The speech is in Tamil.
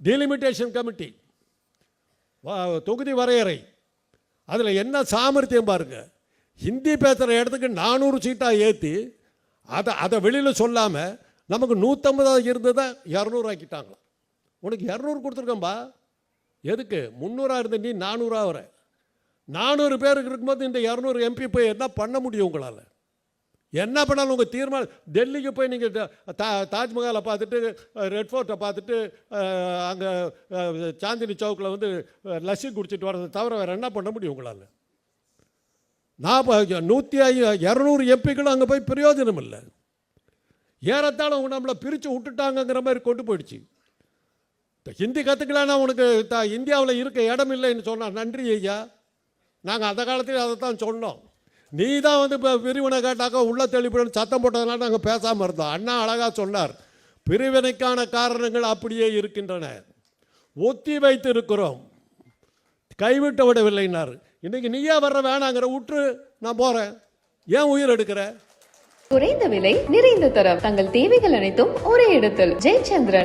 டிலிமிட்டேஷன் கமிட்டி தொகுதி வரையறை. அதில் என்ன சாமர்த்தியம் பாருங்க. ஹிந்தி பேசுகிற இடத்துக்கு நானூறு சீட்டாக ஏற்றி அதை அதை வெளியில் சொல்லாமல் நமக்கு நூற்றம்பதாக இருந்ததை இரநூறு ஆக்கிட்டாங்களாம். உனக்கு இரநூறு கொடுத்துருக்கம்பா எதுக்கு? முந்நூறாக இருந்த நீ நானூறாக வர. நானூறு பேருக்கு இருக்கும்போது இந்த இரநூறு எம்பி போய் என்ன பண்ண முடியும் உங்களால்? என்ன பண்ணாலும் உங்கள் தீர்மானம் டெல்லிக்கு போய் நீங்கள் தா தாஜ்மஹாலை பார்த்துட்டு ரெட் ஃபோர்ட்டை பார்த்துட்டு அங்கே சாந்தினி சவுக்கில் வந்து லஸ்ஸி குடிச்சிட்டு வரதை தவிர வேறு என்ன பண்ண முடியும் உங்களால்? நான் நூற்றி ஐ இரநூறு எம்பிக்களும் அங்கே போய் பிரயோஜனம் இல்லை. ஏறத்தாழ அவங்க நம்மளை பிரித்து விட்டுட்டாங்கங்கிற மாதிரி கொண்டு போயிடுச்சு. இப்போ ஹிந்தி கற்றுக்கலான்னா உனக்கு த இந்தியாவில் இருக்க இடம் இல்லைன்னு சொன்னால் நன்றி ஐயா. நாங்கள் அந்த காலத்தில் அதை தான் சொன்னோம். நீ தான் வந்து இப்போ பிரிவினை கேட்டாக்கா உள்ள தெளிப்புடன் சத்தம் போட்டதுனால நாங்கள் பேசாமல் இருந்தோம் அண்ணா அழகாக சொன்னார் பிரிவினைக்கான காரணங்கள் அப்படியே இருக்கின்றன. ஒத்தி வைத்து இருக்கிறோம். கைவிட்டு விடவில்லைனார் இன்னைக்கு நீயே வர்ற வேணாங்கிற விட்டு நான் போகிறேன் ஏன் உயிர் எடுக்கிற? குறைந்த விலை நிறைந்த தரம். தங்கள் தேவைகள் அனைத்தும் ஒரே இடத்தில். ஜெயச்சந்திரன்.